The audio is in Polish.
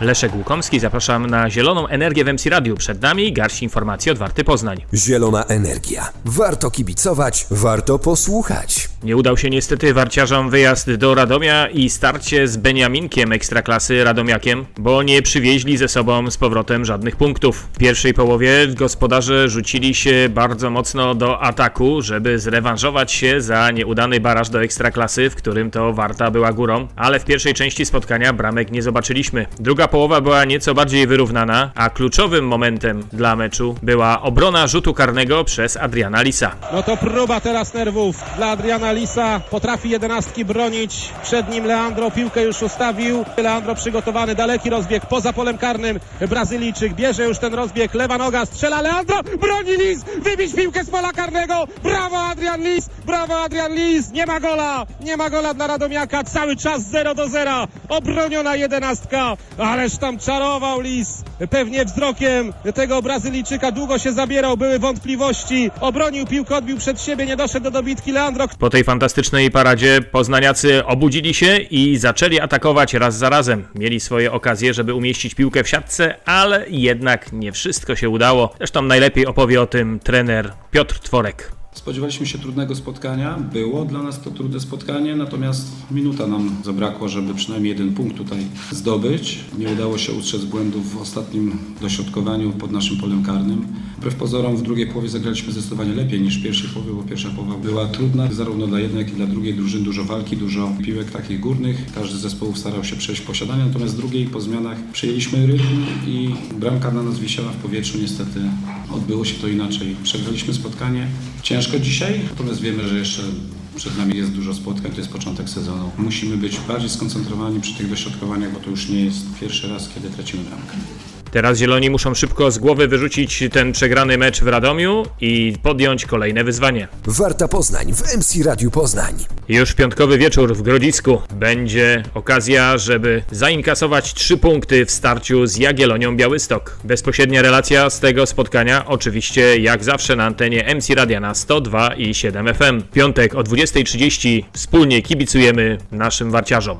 Leszek Łukomski, zapraszam na Zieloną Energię w MC Radiu. Przed nami garść informacji od Warty Poznań. Zielona energia. Warto kibicować, warto posłuchać. Nie udał się niestety warciarzom wyjazd do Radomia i starcie z Beniaminkiem Ekstraklasy Radomiakiem, bo nie przywieźli ze sobą z powrotem żadnych punktów. W pierwszej połowie gospodarze rzucili się bardzo mocno do ataku, żeby zrewanżować się za nieudany baraż do Ekstraklasy, w którym to Warta była górą, ale w pierwszej części spotkania bramek nie zobaczyliśmy. Druga połowa była nieco bardziej wyrównana, a kluczowym momentem dla meczu była obrona rzutu karnego przez Adriana Lisa. No to próba teraz nerwów dla Adriana Lisa. Potrafi jedenastki bronić. Przed nim Leandro piłkę już ustawił. Leandro przygotowany, daleki rozbieg poza polem karnym. Brazylijczyk bierze już ten rozbieg. Lewa noga, strzela Leandro. Broni Lis. Wybić piłkę z pola karnego. Brawo Adrian Lis. Brawo Adrian Lis. Nie ma gola. Nie ma gola dla Radomiaka. Cały czas 0 do 0. Obroniona jedenastka. Ależ tam czarował Lis. Pewnie wzrokiem tego Brazylijczyka długo się zabierał. Były wątpliwości. Obronił piłkę, odbił przed siebie. Nie doszedł do dobitki Leandro. Po tej fantastycznej paradzie poznaniacy obudzili się i zaczęli atakować raz za razem. Mieli swoje okazje, żeby umieścić piłkę w siatce, ale jednak nie wszystko się udało. Zresztą najlepiej opowie o tym trener Piotr Tworek. Spodziewaliśmy się trudnego spotkania. Było dla nas to trudne spotkanie, natomiast minuta nam zabrakło, żeby przynajmniej jeden punkt tutaj zdobyć. Nie udało się ustrzec błędów w ostatnim dośrodkowaniu pod naszym polem karnym. Wbrew pozorom w drugiej połowie zagraliśmy zdecydowanie lepiej niż w pierwszej połowie, bo pierwsza połowa była trudna zarówno dla jednej, jak i dla drugiej drużyny. Dużo walki, dużo piłek takich górnych. Każdy z zespołów starał się przejść posiadanie, natomiast w drugiej po zmianach przyjęliśmy rytm i bramka na nas wisiała w powietrzu. Niestety odbyło się to inaczej. Przegraliśmy spotkanie. Ciężko dzisiaj, natomiast wiemy, że jeszcze przed nami jest dużo spotkań, to jest początek sezonu. Musimy być bardziej skoncentrowani przy tych dośrodkowaniach, bo to już nie jest pierwszy raz, kiedy tracimy bramkę. Teraz Zieloni muszą szybko z głowy wyrzucić ten przegrany mecz w Radomiu i podjąć kolejne wyzwanie. Warta Poznań w MC Radiu Poznań. Już piątkowy wieczór w Grodzisku będzie okazja, żeby zainkasować trzy punkty w starciu z Jagiellonią Białystok. Bezpośrednia relacja z tego spotkania oczywiście jak zawsze na antenie MC Radia na 102 i 7 FM. Piątek o 20.30 wspólnie kibicujemy naszym warciarzom.